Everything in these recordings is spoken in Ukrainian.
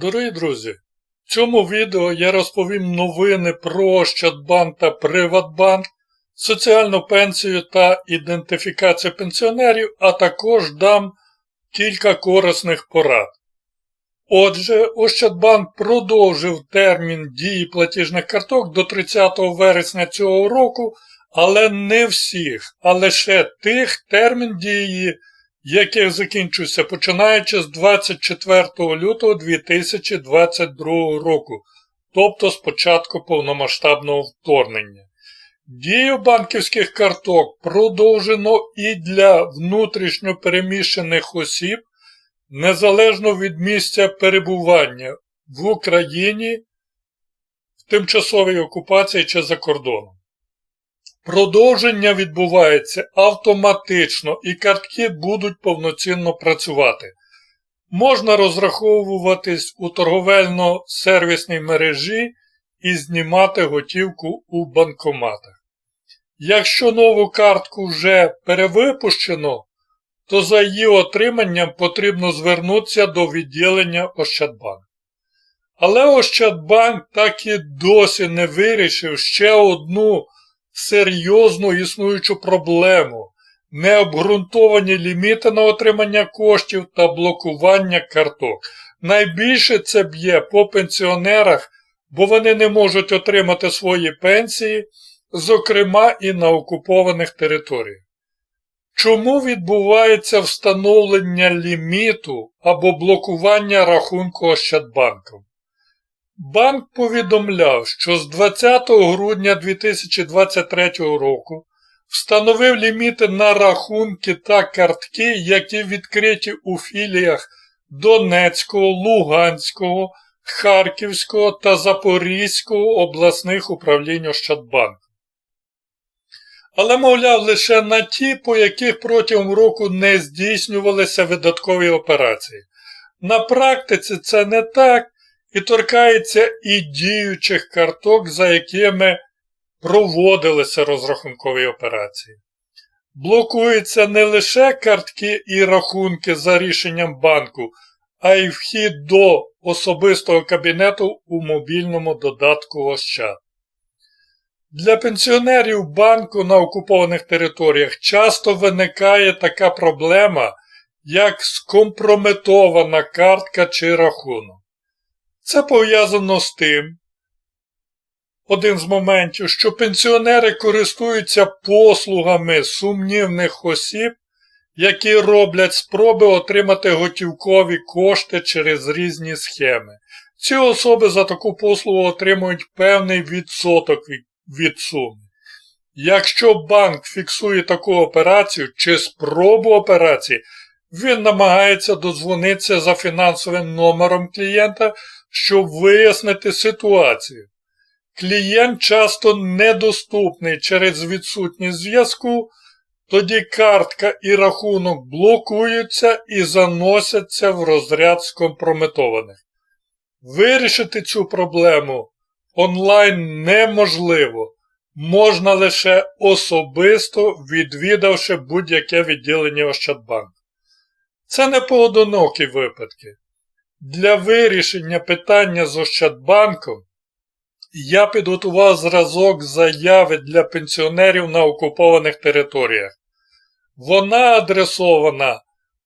Дорогі друзі, в цьому відео я розповім новини про Ощадбанк та Приватбанк, соціальну пенсію та ідентифікацію пенсіонерів, а також дам кілька корисних порад. Отже, Ощадбанк продовжив термін дії платіжних карток до 30 вересня цього року, але не всіх, а лише тих термін дії яких закінчується починаючи з 24 лютого 2022 року, тобто з початку повномасштабного вторгнення. Дію банківських карток продовжено і для внутрішньо переміщених осіб незалежно від місця перебування в Україні, в тимчасовій окупації чи за кордоном. Продовження відбувається автоматично і картки будуть повноцінно працювати. Можна розраховуватись у торговельно-сервісній мережі і знімати готівку у банкоматах. Якщо нову картку вже перевипущено, то за її отриманням потрібно звернутися до відділення Ощадбанк. Але Ощадбанк так і досі не вирішив ще одну серйозну існуючу проблему, необґрунтовані ліміти на отримання коштів та блокування карток. Найбільше це б'є по пенсіонерах, бо вони не можуть отримати свої пенсії, зокрема і на окупованих територіях. Чому відбувається встановлення ліміту або блокування рахунку Ощадбанком? Банк повідомляв, що з 20 грудня 2023 року встановив ліміти на рахунки та картки, які відкриті у філіях Донецького, Луганського, Харківського та Запорізького обласних управлінь Ощадбанку. Але, мовляв, лише на ті, по яких протягом року не здійснювалися видаткові операції. На практиці це не так, і торкається і діючих карток, за якими проводилися розрахункові операції. Блокуються не лише картки і рахунки за рішенням банку, а й вхід до особистого кабінету у мобільному додатку Ощад. Для пенсіонерів банку на окупованих територіях часто виникає така проблема, як скомпрометована картка чи рахунок. Це пов'язано з тим, один з моментів, що пенсіонери користуються послугами сумнівних осіб, які роблять спроби отримати готівкові кошти через різні схеми. Ці особи за таку послугу отримують певний відсоток від суми. Якщо банк фіксує таку операцію чи спробу операції, він намагається дозвонитися за фінансовим номером клієнта щоб вияснити ситуацію. Клієнт часто недоступний через відсутність зв'язку, тоді картка і рахунок блокуються і заносяться в розряд скомпрометованих. Вирішити цю проблему онлайн неможливо, можна лише особисто відвідавши будь-яке відділення Ощадбанку. Це не поодинокі випадки. Для вирішення питання з Ощадбанком я підготував зразок заяви для пенсіонерів на окупованих територіях. Вона адресована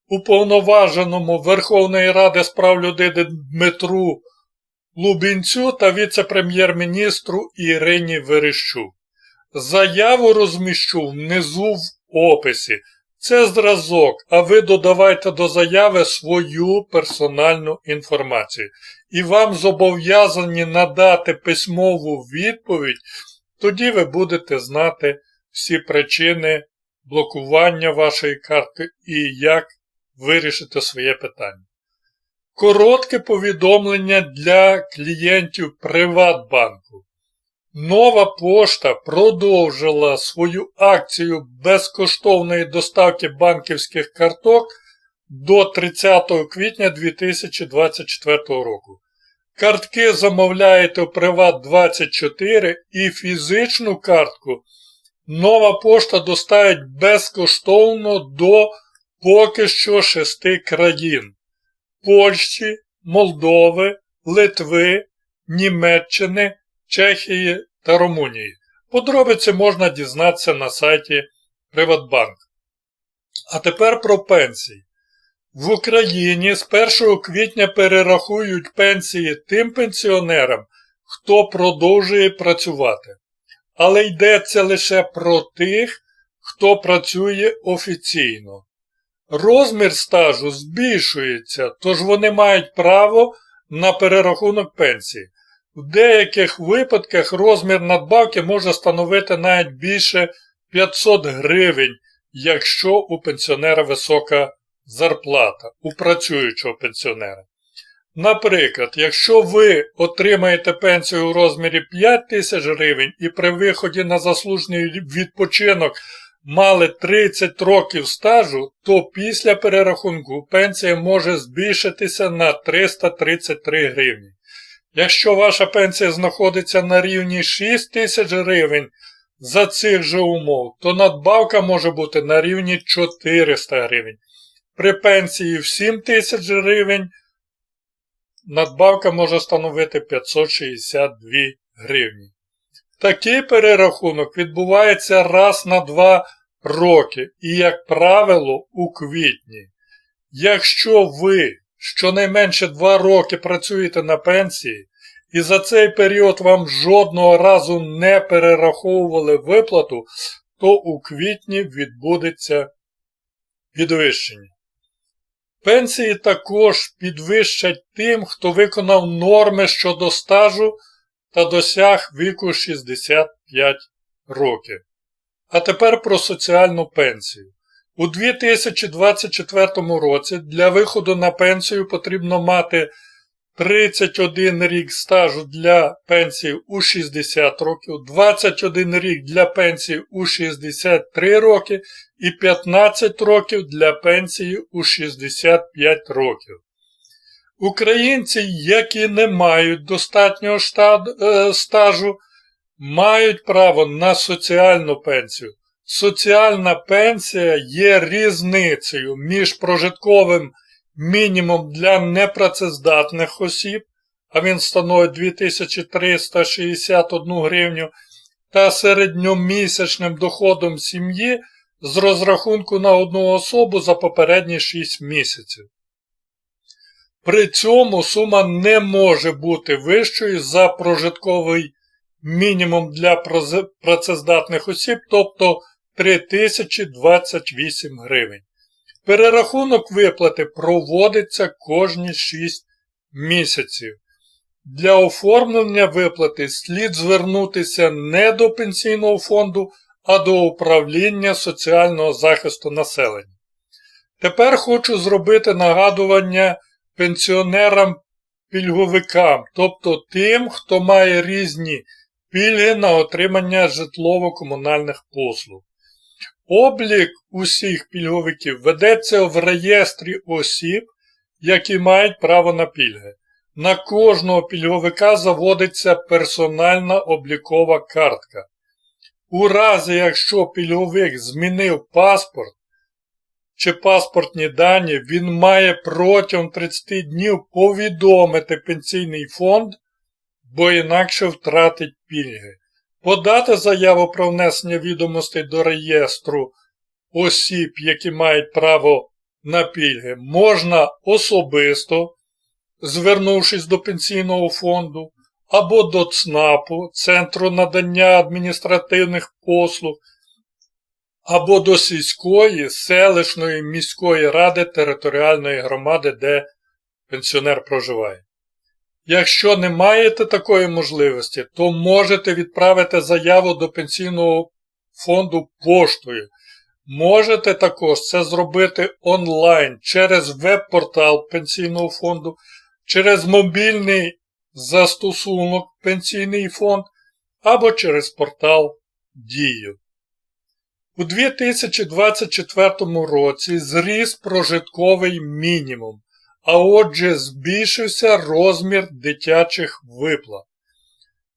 уповноваженому Верховної Ради з прав людини Дмитру Лубінцю та віце-прем'єр-міністру Ірині Верещук. Заяву розміщу внизу в описі. Це зразок, а ви додавайте до заяви свою персональну інформацію. І вам зобов'язані надати письмову відповідь, тоді ви будете знати всі причини блокування вашої картки і як вирішити своє питання. Коротке повідомлення для клієнтів Приватбанку. Нова пошта продовжила свою акцію безкоштовної доставки банківських карток до 30 квітня 2024 року. Картки замовляєте у Приват24 і фізичну картку нова пошта доставить безкоштовно до поки що шести країн Польщі, Молдови, Литви, Німеччини, Чехії та Румунії. Подробиці можна дізнатися на сайті Приватбанк. А тепер про пенсії. В Україні з 1 квітня перерахують пенсії тим пенсіонерам, хто продовжує працювати. Але йдеться лише про тих, хто працює офіційно. Розмір стажу збільшується, тож вони мають право на перерахунок пенсії. В деяких випадках розмір надбавки може становити навіть більше 500 гривень, якщо у пенсіонера висока зарплата, у працюючого пенсіонера. Наприклад, якщо ви отримаєте пенсію у розмірі 5 тисяч гривень і при виході на заслужений відпочинок мали 30 років стажу, то після перерахунку пенсія може збільшитися на 333 гривні. Якщо ваша пенсія знаходиться на рівні 6 тисяч гривень за цих же умов, то надбавка може бути на рівні 400 гривень. При пенсії в 7 тисяч гривень надбавка може становити 562 гривні. Такий перерахунок відбувається раз на 2 роки і, як правило, у квітні. Якщо ви щонайменше 2 роки працюєте на пенсії, і за цей період вам жодного разу не перераховували виплату, то у квітні відбудеться підвищення. Пенсії також підвищать тим, хто виконав норми щодо стажу та досяг віку 65 років. А тепер про соціальну пенсію. У 2024 році для виходу на пенсію потрібно мати 31 рік стажу для пенсії у 60 років, 21 рік для пенсії у 63 роки і 15 років для пенсії у 65 років. Українці, які не мають достатнього е, стажу, мають право на соціальну пенсію. Соціальна пенсія є різницею між прожитковим мінімум для непрацездатних осіб, а він становить 2361 гривню, та середньомісячним доходом сім'ї з розрахунку на одну особу за попередні 6 місяців. При цьому сума не може бути вищою за прожитковий мінімум для працездатних осіб, тобто 3028 гривень. Перерахунок виплати проводиться кожні 6 місяців. Для оформлення виплати слід звернутися не до пенсійного фонду, а до управління соціального захисту населення. Тепер хочу зробити нагадування пенсіонерам-пільговикам, тобто тим, хто має різні пільги на отримання житлово-комунальних послуг. Облік усіх пільговиків ведеться в реєстрі осіб, які мають право на пільги. На кожного пільговика заводиться персональна облікова картка. У разі, якщо пільговик змінив паспорт чи паспортні дані, він має протягом 30 днів повідомити пенсійний фонд, бо інакше втратить пільги подати заяву про внесення відомостей до реєстру осіб, які мають право на пільги, можна особисто, звернувшись до пенсійного фонду, або до ЦНАПу, Центру надання адміністративних послуг, або до сільської, селищної міської ради територіальної громади, де пенсіонер проживає. Якщо не маєте такої можливості, то можете відправити заяву до пенсійного фонду поштою. Можете також це зробити онлайн через веб-портал пенсійного фонду, через мобільний застосунок Пенсійний фонд або через портал Дію. У 2024 році зріс прожитковий мінімум а отже, збільшився розмір дитячих виплат.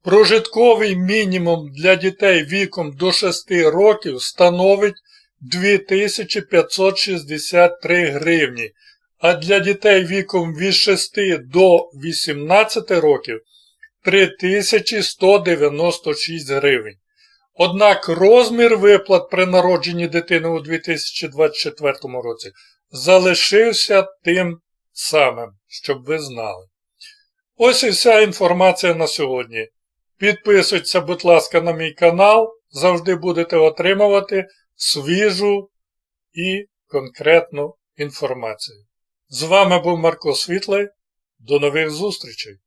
Прожитковий мінімум для дітей віком до 6 років становить 2563 гривні, а для дітей віком від 6 до 18 років 3196 гривень. Однак розмір виплат при народженні дитини у 2024 році залишився тим самим, щоб ви знали. Ось і вся інформація на сьогодні. Підписуйтеся, будь ласка, на мій канал, завжди будете отримувати свіжу і конкретну інформацію. З вами був Марко Світлий. До нових зустрічей!